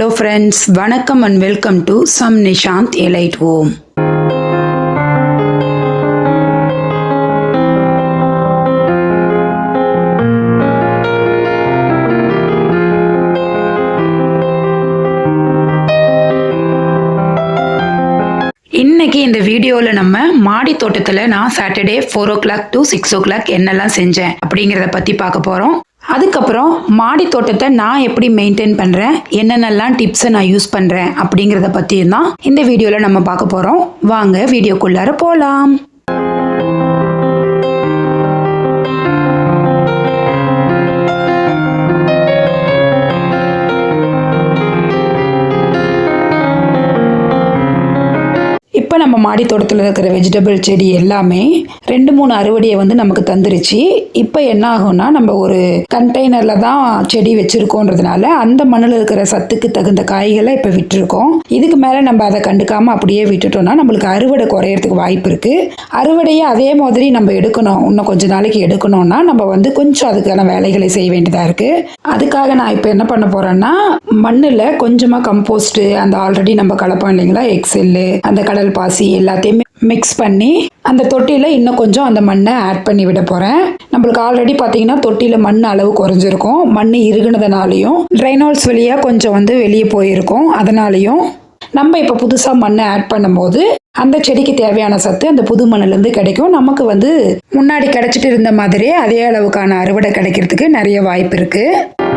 Hello friends வணக்கம் and welcome to some Nishanth elite home இன்னைக்கு இந்த வீடியோவில் நம்ம மாடி தோட்டத்தில் நான் Saturday four o'clock to six o'clock என்னெல்லாம் செஞ்சேன் அப்படிங்கிறத பற்றி பார்க்க போகிறோம் அதுக்கப்புறம் மாடி தோட்டத்தை நான் எப்படி மெயின்டைன் பண்ணுறேன் என்னென்னலாம் டிப்ஸை நான் யூஸ் பண்ணுறேன் அப்படிங்கிறத பற்றியும் தான் இந்த வீடியோவில் நம்ம பார்க்க போகிறோம் வாங்க வீடியோக்குள்ளார போகலாம் இப்போ நம்ம மாடி தோட்டத்தில் இருக்கிற வெஜிடபிள் செடி எல்லாமே ரெண்டு மூணு அறுவடையை வந்து நமக்கு தந்துருச்சு. இப்போ என்ன ஆகும்னா நம்ம ஒரு கண்டெய்னரில் தான் செடி வச்சுருக்கோன்றதுனால அந்த மண்ணில் இருக்கிற சத்துக்கு தகுந்த காய்களை இப்போ விட்டுருக்கோம். இதுக்கு மேலே நம்ம அதை கண்டுக்காமல் அப்படியே விட்டுட்டோம்னா நம்மளுக்கு அறுவடை குறையறதுக்கு வாய்ப்பு இருக்குது அறுவடையை அதே மாதிரி நம்ம எடுக்கணும். இன்னும் கொஞ்ச நாளைக்கு எடுக்கணும்னா நம்ம வந்து கொஞ்சம் அதுக்கான வேலைகளை செய்ய வேண்டியதாக இருக்குது அதுக்காக நான் இப்போ என்ன பண்ண போகிறேன்னா மண்ணில் கொஞ்சமாக கம்போஸ்ட்டு அந்த ஆல்ரெடி நம்ம கலப்போம் இல்லைங்களா? எக்ஸெல்லு அந்த கடல் பாசி எல்லாத்தையுமே மிக்ஸ் பண்ணி அந்த தொட்டியில் இன்னும் கொஞ்சம் அந்த மண்ணை ஆட் பண்ணி விட போகிறேன் நம்மளுக்கு ஆல்ரெடி பார்த்தீங்கன்னா தொட்டியில் மண் அளவு குறைஞ்சிருக்கும். மண் இறுகுனதுனாலையும் ட்ரைனால்ஸ் வழியாக கொஞ்சம் வந்து வெளியே போயிருக்கும். அதனாலையும் நம்ம இப்போ புதுசாக மண்ணை ஆட் பண்ணும்போது அந்த செடிக்கு தேவையான சத்து அந்த புது மண்ணிலேருந்து கிடைக்கும். நமக்கு வந்து முன்னாடி கிடைச்சிட்டு இருந்த மாதிரியே அதே அளவுக்கான அறுவடை கிடைக்கிறதுக்கு நிறைய வாய்ப்பு இருக்குது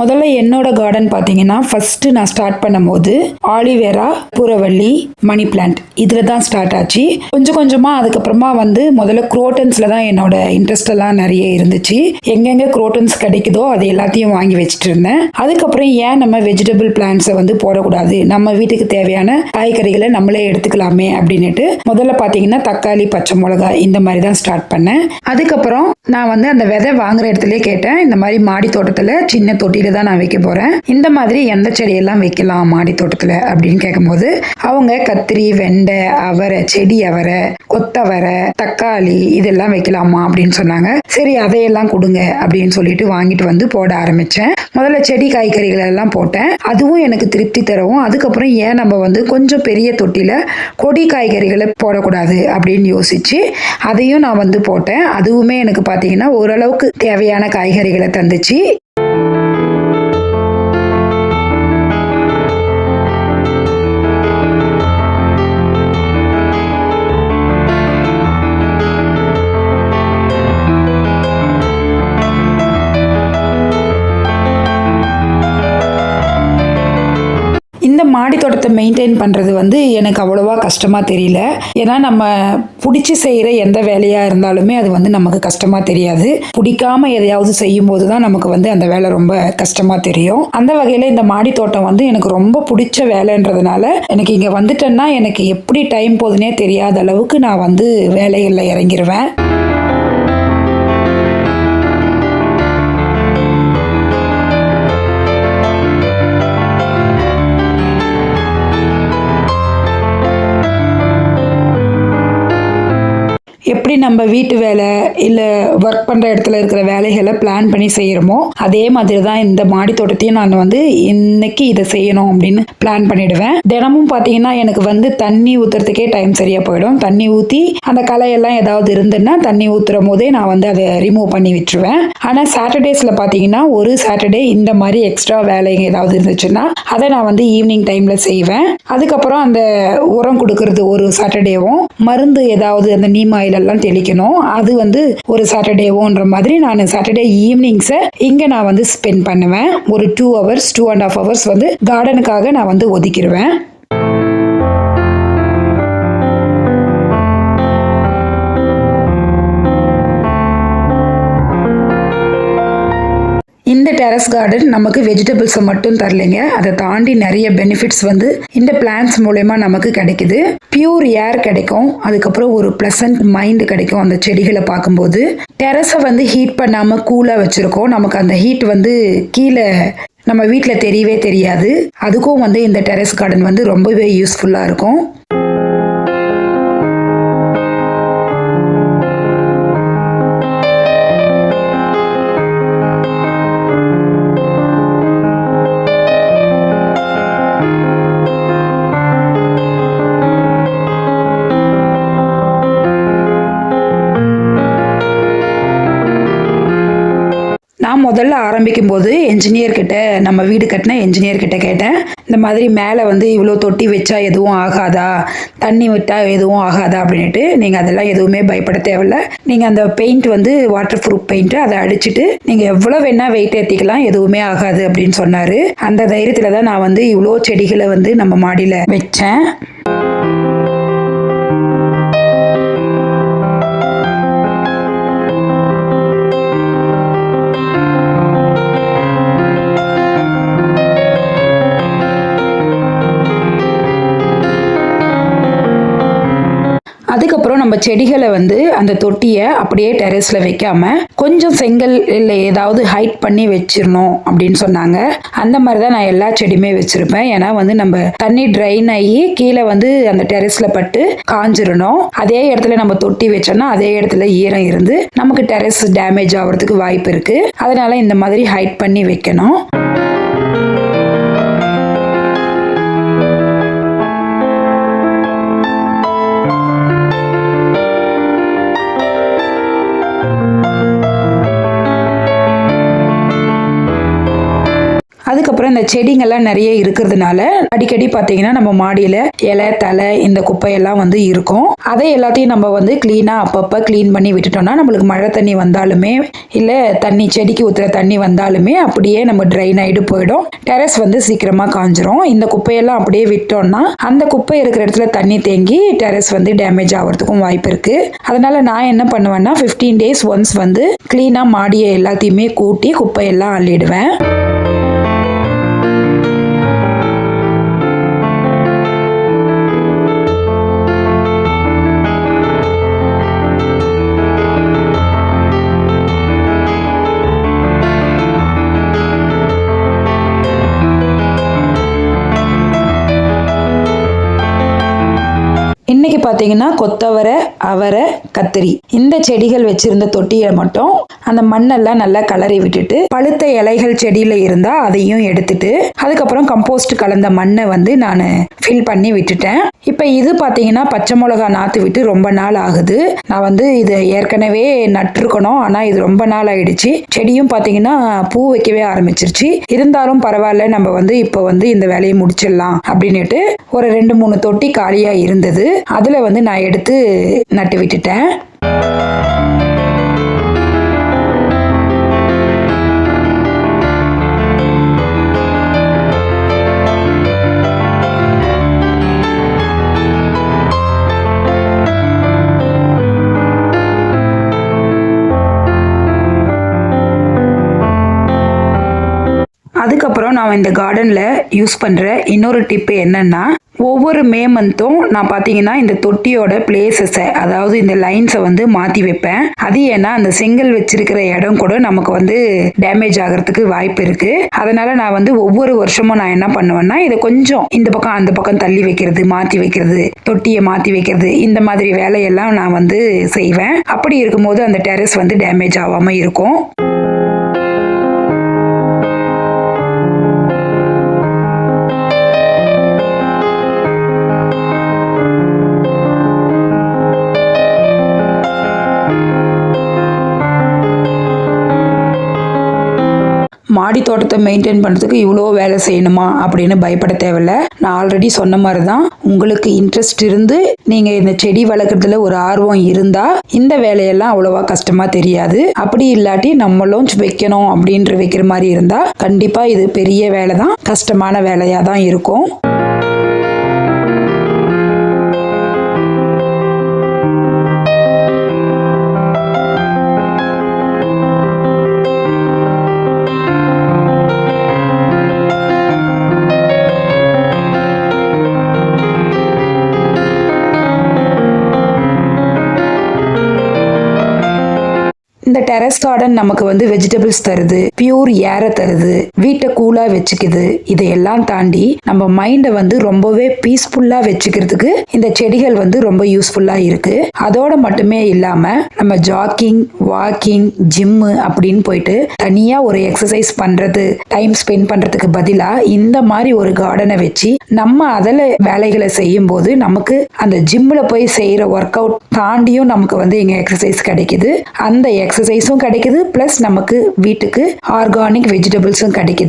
முதல்ல என்னோட கார்டன் பார்த்தீங்கன்னா ஃபர்ஸ்ட் நான் ஸ்டார்ட் பண்ணும்போது ஆலிவேரா புறவள்ளி மணி பிளான்ட் இதில் தான் ஸ்டார்ட் ஆச்சு. கொஞ்சம் கொஞ்சமாக அதுக்கப்புறமா வந்து முதல்ல குரோட்டன்ஸில் தான் என்னோட இன்ட்ரெஸ்ட் எல்லாம் நிறைய இருந்துச்சு. எங்கெங்கே குரோட்டன்ஸ் கிடைக்குதோ அது எல்லாத்தையும் வாங்கி வச்சுட்டு இருந்தேன். அதுக்கப்புறம் ஏன் நம்ம வெஜிடபிள் பிளான்ஸை வந்து போடக்கூடாது? நம்ம வீட்டுக்கு தேவையான காய்கறிகளை நம்மளே எடுத்துக்கலாமே அப்படின்னுட்டு முதல்ல பார்த்தீங்கன்னா தக்காளி பச்சை மிளகாய் இந்த மாதிரி தான் ஸ்டார்ட் பண்ணேன். அதுக்கப்புறம் நான் வந்து அந்த விதை வாங்குற இடத்துல கேட்டேன். இந்த மாதிரி மாடி தோட்டத்தில் சின்ன தொட்டியில தான் நான் வைக்க போறேன். இந்த மாதிரி எந்த செடியெல்லாம் வைக்கலாம் மாடி தோட்டத்தில் அப்படின்னு கேட்கும்போது அவங்க கத்திரி வெண்டை அவரை செடி அவரை கொத்தவரை தக்காளி இதெல்லாம் வைக்கலாமா அப்படின்னு சொன்னாங்க. சரி அதையெல்லாம் கொடுங்க அப்படின்னு சொல்லிட்டு வாங்கிட்டு வந்து போட ஆரம்பிச்சேன். முதல்ல செடி காய்கறிகள் எல்லாம் போட்டேன். அதுவும் எனக்கு திருப்தி தரவும். அதுக்கப்புறம் ஏன் நம்ம வந்து கொஞ்சம் பெரிய தொட்டியில் கொடி காய்கறிகளை போடக்கூடாது அப்படின்னு யோசிச்சு அதையும் நான் வந்து போட்டேன். அதுவுமே எனக்கு பார்த்தீங்கன்னா ஓரளவுக்கு தேவையான காய்கறிகளை தந்துச்சு. மாடி தோட்டத்தை மெயின்டைன் பண்ணுறது வந்து எனக்கு அவ்வளோவா கஷ்டமாக தெரியல. ஏன்னா நம்ம பிடிச்சி செய்கிற எந்த வேலையாக இருந்தாலுமே அது வந்து நமக்கு கஷ்டமாக தெரியாது. பிடிக்காம எதையாவது செய்யும்போது தான் நமக்கு வந்து அந்த வேலை ரொம்ப கஷ்டமாக தெரியும். அந்த வகையில் இந்த மாடி தோட்டம் வந்து எனக்கு ரொம்ப பிடிச்ச வேலைன்றதுனால எனக்கு இங்கே வந்துட்டேன்னா எனக்கு எப்படி டைம் போகுதுனே தெரியாத அளவுக்கு நான் வந்து வேலைகளில் இறங்கிருவேன். எப்படி நம்ம வீட்டு வேலை இல்லை ஒர்க் பண்ணுற இடத்துல இருக்கிற வேலைகளை பிளான் பண்ணி செய்கிறோமோ அதே மாதிரி தான் இந்த மாடி தோட்டத்தையும் நான் வந்து இன்னைக்கு இதை செய்யணும் அப்படின்னு பிளான் பண்ணிடுவேன். தினமும் பார்த்தீங்கன்னா எனக்கு வந்து தண்ணி ஊற்றுறதுக்கே டைம் சரியாக போயிடும். தண்ணி ஊற்றி அந்த களையெல்லாம் ஏதாவது இருந்துன்னா தண்ணி ஊற்றுற போதே நான் வந்து அதை ரிமூவ் பண்ணி விட்டுருவேன். ஆனால் சாட்டர்டேஸில் பார்த்தீங்கன்னா ஒரு சாட்டர்டே இந்த மாதிரி எக்ஸ்ட்ரா வேலைங்க ஏதாவது இருந்துச்சுன்னா அதை நான் வந்து ஈவினிங் டைமில் செய்வேன். அதுக்கப்புறம் அந்த உரம் கொடுக்கறது ஒரு சாட்டர்டேவும் மருந்து ஏதாவது அந்த நீம் ஆயிலெல்லாம் தான் தெளிக்கணும். அது வந்து ஒரு சாட்டர்டேவோன்ற மாதிரி நான் சாட்டர்டே ஈவினிங்ஸை இங்கே நான் வந்து ஸ்பெண்ட் பண்ணுவேன். ஒரு two hours two and half hours வந்து கார்டனுக்காக நான் வந்து ஒதுக்கிடுவேன் இந்த டெரஸ் கார்டன் நமக்கு வெஜிடபிள்ஸை மட்டும் தரலைங்க. அதை தாண்டி நிறைய பெனிஃபிட்ஸ் வந்து இந்த பிளான்ஸ் மூலயமா நமக்கு கிடைக்குது. பியூர் ஏர் கிடைக்கும். அதுக்கப்புறம் ஒரு ப்ளசன்ட் மைண்ட் கிடைக்கும் அந்த செடிகளை பார்க்கும்போது. டெரஸை வந்து ஹீட் பண்ணாமல் கூலாக வச்சுருக்கோம். நமக்கு அந்த ஹீட் வந்து கீழே நம்ம வீட்டில் தெரியவே தெரியாது. அதுக்கும் வந்து இந்த டெரஸ் கார்டன் வந்து ரொம்பவே யூஸ்ஃபுல்லாக இருக்கும். முதல்ல ஆரம்பிக்கும் போது என்ஜினியர் கிட்ட நம்ம வீடு கட்டின என்ஜினியர் கிட்ட கேட்டேன். இந்த மாதிரி மேலே வந்து இவ்வளோ தொட்டி வச்சா எதுவும் ஆகாதா? தண்ணி விட்டா எதுவும் ஆகாதா? அப்படின்ட்டு நீங்கள் அதெல்லாம் எதுவுமே பயப்பட தேவையில்ல. நீங்கள் அந்த பெயிண்ட் வந்து வாட்டர் ப்ரூஃப் பெயிண்ட்டு அதை அடிச்சுட்டு நீங்கள் எவ்வளோ வேணால் வெயிட் ஏற்றிக்கலாம் எதுவுமே ஆகாது அப்படின்னு சொன்னார். அந்த தைரியத்தில் தான் நான் வந்து இவ்வளோ செடிகளை வந்து நம்ம மாடியில் வச்சேன். செடிகளை வந்து அந்த தொட்டியை அப்படியே டெரஸில் வைக்காம கொஞ்சம் செங்கல் இல்லை ஏதாவது ஹைட் பண்ணி வச்சிடணும் அப்படின்னு சொன்னாங்க. அந்த மாதிரி தான் நான் எல்லா செடியுமே வச்சிருப்பேன். ஏன்னா வந்து நம்ம தண்ணி ட்ரைன் ஆகி கீழே வந்து அந்த டெரஸில் பட்டு காஞ்சிடணும். அதே இடத்துல நம்ம தொட்டி வச்சோம்னா அதே இடத்துல ஈரம் இருந்து நமக்கு டெரஸ் டேமேஜ் ஆகிறதுக்கு வாய்ப்பு இருக்கு. அதனால இந்த மாதிரி ஹைட் பண்ணி வைக்கணும். இந்த நிறைய இருக்கிறதுனால அடிக்கடி பார்த்தீங்கன்னா நம்ம மாடியில் இலை தலை இந்த குப்பையெல்லாம் வந்து இருக்கும். அதை எல்லாத்தையும் நம்ம வந்து க்ளீனாக அப்பப்போ க்ளீன் பண்ணி விட்டுட்டோம்னா நம்மளுக்கு மழை தண்ணி வந்தாலுமே இல்லை தண்ணி செடிக்கு ஊற்றுற தண்ணி வந்தாலுமே அப்படியே நம்ம ட்ரைன் ஆகிட்டு போயிடும். டெரஸ் வந்து சீக்கிரமாக காஞ்சிரும். இந்த குப்பையெல்லாம் அப்படியே விட்டோம்னா அந்த குப்பை இருக்கிற இடத்துல தண்ணி தேங்கி டெரஸ் வந்து டேமேஜ் ஆகிறதுக்கும் வாய்ப்பு இருக்குது அதனால் நான் என்ன பண்ணுவேன்னா ஃபிஃப்டீன் டேஸ் ஒன்ஸ் வந்து க்ளீனாக மாடியை எல்லாத்தையுமே கூட்டி குப்பையெல்லாம் அள்ளிடுவேன். பார்த்தீங்கன்னா கொத்தவரை அவரை கத்திரி. இந்த செடிகள் வச்சிருந்த தொட்டியை மட்டும் அந்த மண்ணெல்லாம் நல்லா கலரி விட்டுட்டு பழுத்த இலைகள் செடியில் இருந்தால் அதையும் எடுத்துட்டு அதுக்கப்புறம் கம்போஸ்ட் கலந்த மண்ணை வந்து நான் ஃபில் பண்ணி விட்டுட்டேன். இப்போ இது பார்த்தீங்கன்னா பச்சை மிளகா நாற்று விட்டு ரொம்ப நாள் ஆகுது. நான் வந்து இது ஏற்கனவே நட்டிருக்கணும் ஆனால் இது ரொம்ப நாள் ஆயிடுச்சு. செடியும் பார்த்தீங்கன்னா பூ வைக்கவே ஆரம்பிச்சிருச்சு. இருந்தாலும் பரவாயில்ல நம்ம வந்து இப்போ வந்து இந்த வேலையை முடிச்சிடலாம் அப்படின்னுட்டு ஒரு ரெண்டு மூணு தொட்டி காலியாக இருந்தது. அதில் வந்து நான் எடுத்து நட்டு விட்டுட்டேன். அதுக்கப்புறம் நான் இந்த கார்டனில் யூஸ் பண்ணுற இன்னொரு டிப்பு என்னன்னா ஒவ்வொரு மே மந்த்தும் நான் பார்த்தீங்கன்னா இந்த தொட்டியோட பிளேசஸை அதாவது இந்த லைன்ஸை வந்து மாற்றி வைப்பேன். அது ஏன்னா அந்த செங்கல் வச்சிருக்கிற இடம் கூட நமக்கு வந்து டேமேஜ் ஆகிறதுக்கு வாய்ப்பு இருக்கு. அதனால நான் வந்து ஒவ்வொரு வருஷமும் நான் என்ன பண்ணுவேன்னா இதை கொஞ்சம் இந்த பக்கம் அந்த பக்கம் தள்ளி வைக்கிறது மாற்றி வைக்கிறது தொட்டியை மாற்றி வைக்கிறது இந்த மாதிரி வேலையெல்லாம் நான் வந்து செய்வேன். அப்படி இருக்கும்போது அந்த டெரஸ் வந்து டேமேஜ் ஆகாமல் இருக்கும். மாடி தோட்டத்தை மெயின்டைன் பண்ணுறதுக்கு இவ்வளோ வேலை செய்யணுமா அப்படின்னு பயப்பட தேவையில்ல. நான் ஆல்ரெடி சொன்ன மாதிரி தான் உங்களுக்கு இன்ட்ரெஸ்ட் இருந்து நீங்கள் இந்த செடி வளர்க்குறதுல ஒரு ஆர்வம் இருந்தால் இந்த வேலையெல்லாம் அவ்வளோவா கஷ்டமாக தெரியாது. அப்படி இல்லாட்டி நம்மளும் வைக்கணும் அப்படின்ற வைக்கிற மாதிரி இருந்தால் கண்டிப்பாக இது பெரிய வேலை தான் கஷ்டமான வேலையாக தான் இருக்கும். இந்த டெரஸ் கார்டன் நமக்கு வந்து வெஜிடபிள்ஸ் தருது. பியூர் ஏரை தருது. வீட்டை கூலா வச்சுக்குது. இதையெல்லாம் தாண்டி நம்ம மைண்டை வந்து ரொம்பவே பீஸ்ஃபுல்லா வச்சுக்கிறதுக்கு இந்த செடிகள் வந்து ரொம்ப யூஸ்ஃபுல்லா இருக்கு. அதோட மட்டுமே இல்லாம நம்ம ஜாக்கிங் வாக்கிங் ஜிம்மு அப்படின்னு போயிட்டு தனியா ஒரு எக்ஸசைஸ் பண்றது டைம் ஸ்பெண்ட் பண்றதுக்கு பதிலா இந்த மாதிரி ஒரு கார்டனை வச்சு நம்ம அதில் வேலைகளை செய்யும் போது நமக்கு அந்த ஜிம்மில் போய் செய்கிற ஒர்க் அவுட் தாண்டியும் நமக்கு வந்து இங்கே எக்ஸசைஸ் கிடைக்குது. அந்த எக்ஸசைஸும் கிடைக்குது. ப்ளஸ் நமக்கு வீட்டுக்கு ஆர்கானிக் வெஜிடபிள்ஸும் கிடைக்குது. இங்கே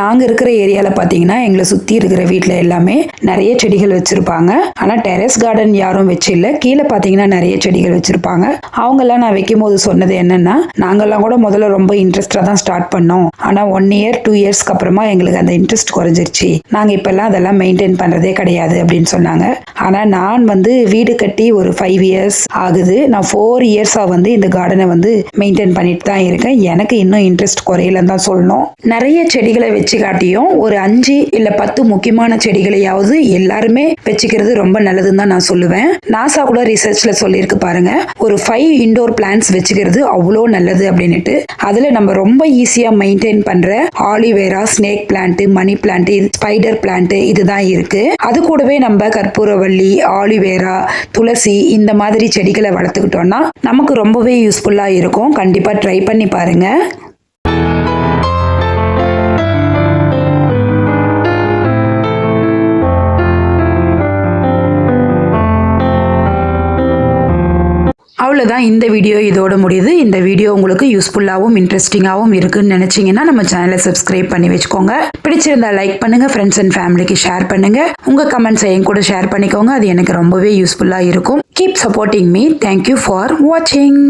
நாங்கள் இருக்கிற ஏரியாவில் பார்த்தீங்கன்னா எங்களை சுற்றி இருக்கிற வீட்டில் எல்லாமே நிறைய செடிகள் வச்சுருப்பாங்க. ஆனால் டெரஸ் கார்டன் யாரும் வச்சு இல்லை கீழே பார்த்தீங்கன்னா நிறைய செடிகள் வச்சுருப்பாங்க. அவங்கெல்லாம் நான் வைக்கும் போது சொன்னது என்னென்னா நாங்கள்லாம் கூட முதல்ல ரொம்ப இன்ட்ரெஸ்டாக தான் ஸ்டார்ட் பண்ணோம். ஆனால் ஒன் இயர் டூ இயர்ஸ்க்கு அப்புறமா எங்களுக்கு அந்த இன்ட்ரெஸ்ட் குறைஞ்சிருச்சு. நாங்கள் இப்போல்லாம் அதெல்லாம் மெயின்டைன் பண்ணுறதே கிடையாது அப்படின்னு சொன்னாங்க. ஆனால் நான் வந்து வீடு கட்டி ஒரு ஃபைவ் இயர்ஸ் ஆகுது. நான் ஃபோர் இயர்ஸாக வந்து இந்த கார்டனை வந்து மெயின்டைன் பண்ணிட்டு தான் இருக்கேன். எனக்கு இன்னும் இன்ட்ரெஸ்ட் குறையலன்னு தான் சொல்லணும். நிறைய செடிகளை வச்சு காட்டியும் ஒரு அஞ்சு இல்ல பத்து முக்கியமான செடிகளையாவது எல்லாருமே வச்சுக்கிறது ரொம்ப நல்லதுன்னு தான் நான் சொல்லுவேன். நாசா கூட ரிசர்ச்ல சொல்லியிருக்கு பாருங்க. ஒரு ஃபைவ் இண்டோர் பிளான்ஸ் வச்சுக்கிறது அவ்வளோ நல்லது அப்படின்னுட்டு. அதுல நம்ம ரொம்ப ஈஸியா மெயின்டைன் பண்ற aloe vera snake plant money plant spider plant இதுதான் இருக்கு. அது கூடவே நம்ம கற்பூரவள்ளி ஆலிவேரா துளசி இந்த மாதிரி செடிகளை வளர்த்துக்கிட்டோம்னா நமக்கு ரொம்பவே யூஸ்ஃபுல்லா இருக்கும். கண்டிப்பா ட்ரை பண்ணி பாருங்க. அவ்வளோதான் இந்த வீடியோ இதோட முடியுது. இந்த வீடியோ உங்களுக்கு யூஸ்ஃபுல்லாகவும் இன்ட்ரெஸ்டிங்காகவும் இருக்குன்னு நினச்சிங்கன்னா நம்ம சேனலை சப்ஸ்கிரைப் பண்ணி வச்சுக்கோங்க. பிடிச்சிருந்தா லைக் பண்ணுங்க ஃப்ரெண்ட்ஸ் அண்ட் ஃபேமிலிக்கு ஷேர் பண்ணுங்க. உங்கள் கமெண்ட்ஸை என் கூட ஷேர் பண்ணிக்கோங்க. அது எனக்கு ரொம்பவே யூஸ்ஃபுல்லாக இருக்கும். Keep supporting me thank you for வாட்சிங்